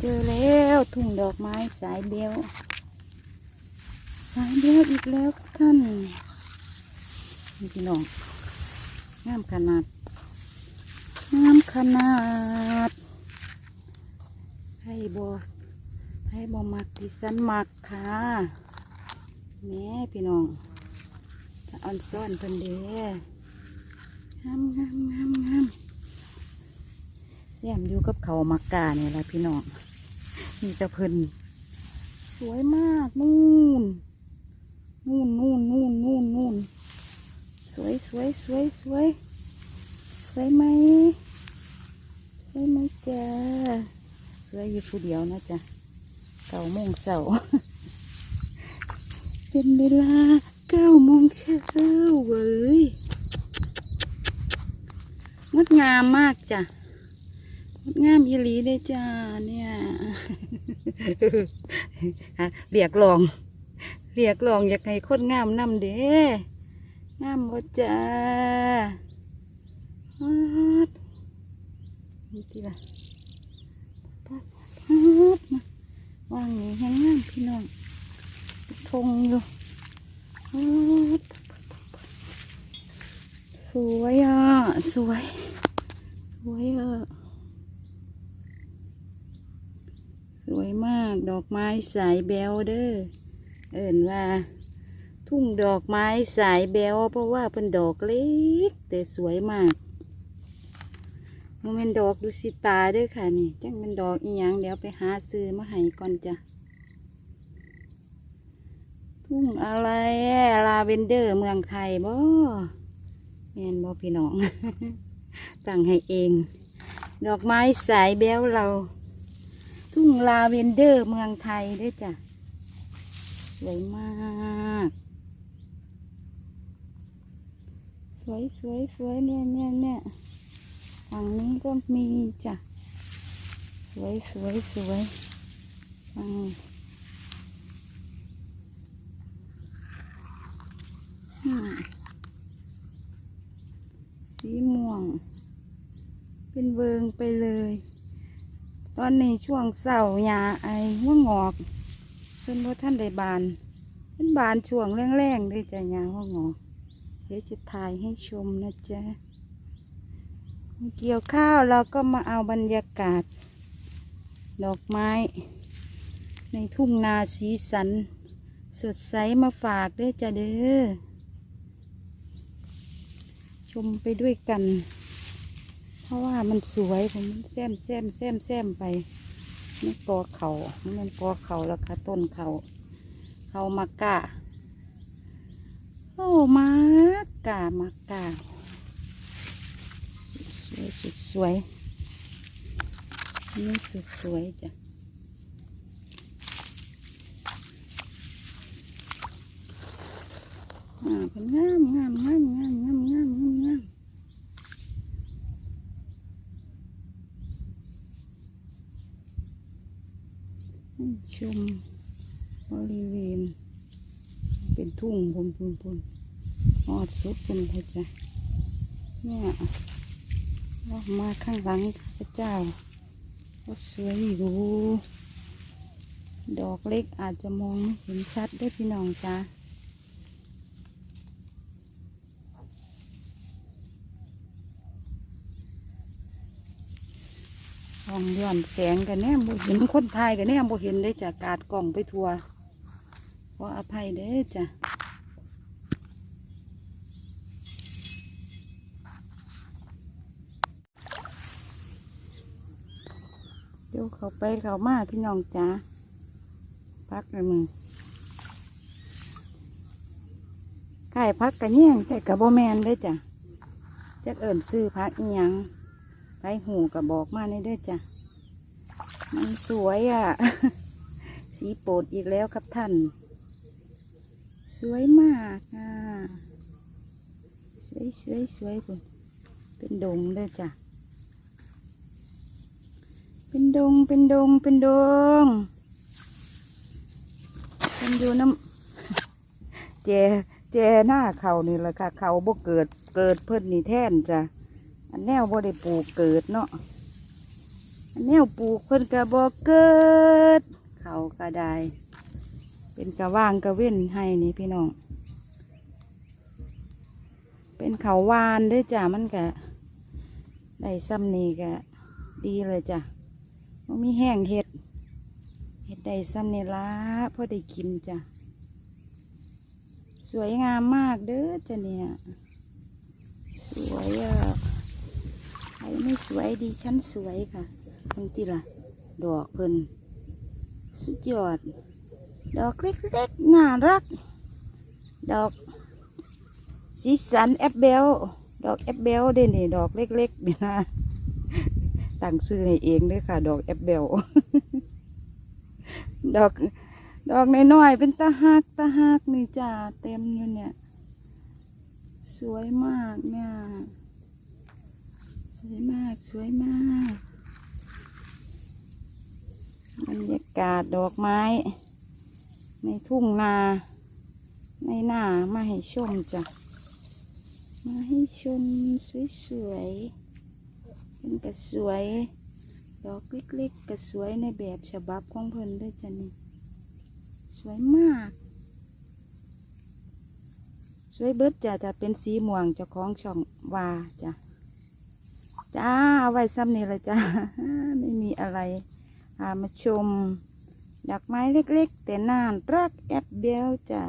เจอแล้วทุ่งดอกไม้สายเบลสายเบลอีกแล้วท่านนี่พี่น้องงามขนาดงามขนาดให้บอให้บอมักดิฉันมักค่ะแม่พี่น้องถ้อ่อนซ่อนเพิ่นเด้งามงามงามงาม แซมอยู่กับเขามักกาเนี่ยแหละพี่น้องมีแตะเพินสวยมากนู่นนู่นนู่นนู่นนู่นนู่นสวยสวยสวยสวยสวยไหมสวยไหมจ้าสวยอยู่ผู้เดียวนะจ๊ะเก้าโมงเสาเป็นเวลาเก้าโมงเช้าเว้ยงดงามมากจ้ะ งดงามอีหลีเลยจ้าเนี่ยฮะเรียกลองเรียกลองอยากให้คนงามนำเด้งามบ่จ้าฮาดนี่ทีละปัดฮาดมาวางนี่แห้งงามพี่น้องทงอยู่ฮาดสวยอะสวยสวยอะ สวย มาก ดอกไม้สายแบวเด้อเอิ่นว่า ทุ่งดอกไม้สายแบวเพราะว่าเป็นดอกเล็ก แต่สวยมากมันเป็นดอกดูสิตาด้อค่ะนี่จังเป็นดอกอีหยังเดี๋ยวไปหาซื้อมาให้ก่อนจ้ะทุ่งอะไรลาเวนเดอร์เมืองไทยบ่แมนบ่พี่น้อง ตั้งให้เอง ดอกไม้สายแบวเรา ทุ่งลาเวนเดอร์เมืองไทยด้วยจ้ะ สวยมาก สวยสวยสวยเนี่ยเนี่ยเนี่ยฝั่งนี้ก็มีจ้ะ สวยสวยสวยฝั่งอืมสีม่วง เป็นเวิงไปเลย ตอนนี้ช่วงเสาร์ยาไอหัวงอกเป็นว่าท่านได้บานเป็นบานช่วงแรงๆด้วยจ้ะยาหัวงอก เดี๋ยวจะถ่ายให้ชมนะจ๊ะเกี่ยวข้าวเราก็มาเอาบรรยากาศ ดอกไม้ ในทุ่งนาสีสัน สดใสมาฝากด้วยจ้ะเด้อชมไปด้วยกัน เพราะว่ามันสวยผมแซมแซมแซมแซมไปนี่กอเขามันเป็นกอเขาแล้วค่ะต้นเขาเขามากะโอ้มากะมากะสวยสุดสวยนี่สุดสวยจ้ะอ่าเป็นงามงามงามงามงามงามงามงาม ให้ ชมบริเวณ เป็นทุ่งพุ่นพุ่นพุ่นหอดสุดพุ่นพระจ้ะเนี่ยออกมาข้างหลังพระเจ้าก็สวยอยู่ดอกเล็กอาจจะมองไม่เห็นชัดได้พี่น้องจ้าล องย้อนแสงกันแน่บ่เห็นคนไทยกันแน่บ่เห็นได้จากกาดกล่องไปทัวขออภัยเด้อจ้ะเดี๋ยวเขาไปเขามาพี่น้องจ้าพักเลยมึงไก่พักกันแย่งแต่กับโบแมนได้จ้ะจะเอิ่นซื้อพักอีหยัง ไปหูกับบอกมาในเด้อจ้ะ มันสวยอะ สีโปรดอีกแล้วครับท่าน สวยมากอะ สวยสวยสวยคุณเป็นดงเลยจ้ะ เป็นดงเป็นดงเป็นดงเป็นอยู่น้ำแจแจหน้าเขานี่แหละค่ะ เขาบ่เกิดเกิดเพิ่นนี่แท่นจ้ะ อันแนวบ่ได้ปลูกเกิดเนาะอันแนวปลูกเพิ่นกระบอกเกิด เขาก็ได้เป็นกระว่างกระเว้นให้นี่พี่น้อง เป็นเขาวานด้วยจ้ะมันก็ได้ซ้ำนี่ก็ดีเลยจ้ะมันมีแห้งเห็ด เห็ดได้ซ้ำนี่ละพอได้กินจ้ะสวยงามมากเด้อจ้ะเนี่ย สวยอะ ไม่สวยดีฉันสวยค่ะทั้งที่ละดอกเพิ่นสุดยอด ดอกเล็กๆน่ารัก ดอกสีสันแอปเบลดอกแอปเบลเด่นี่ดอกเล็กๆนี่นะตั้งซื้อให้เองด้วยค่ะ ดอกแอปเบลดอกดอกน้อยๆเป็นตาหักตาหักนี่จ้าเต็มอยู่เนี่ย สวยมากเนี่ย วยมากสวยมากบรรยากาศดอกไม้ ในทุ่งนา ในหน้ามาให้ชมจ้ะ มาให้ชมสวยๆเป็นกระสวย ดอกเล็กๆกระสวยในแบบฉบับของเพิ่นด้วยจ้ะนี่ สวยมาก สวยเบิดจ้ะจะเป็นสีม่วงเจ้าของช่องวาจ้ะ จ้าเอาไว้ซ้ำนี่เละจ้าไม่มีอะไรพามาชมดอกไม้เล็กๆ แต่น่ารักแอบเบลจ้ะ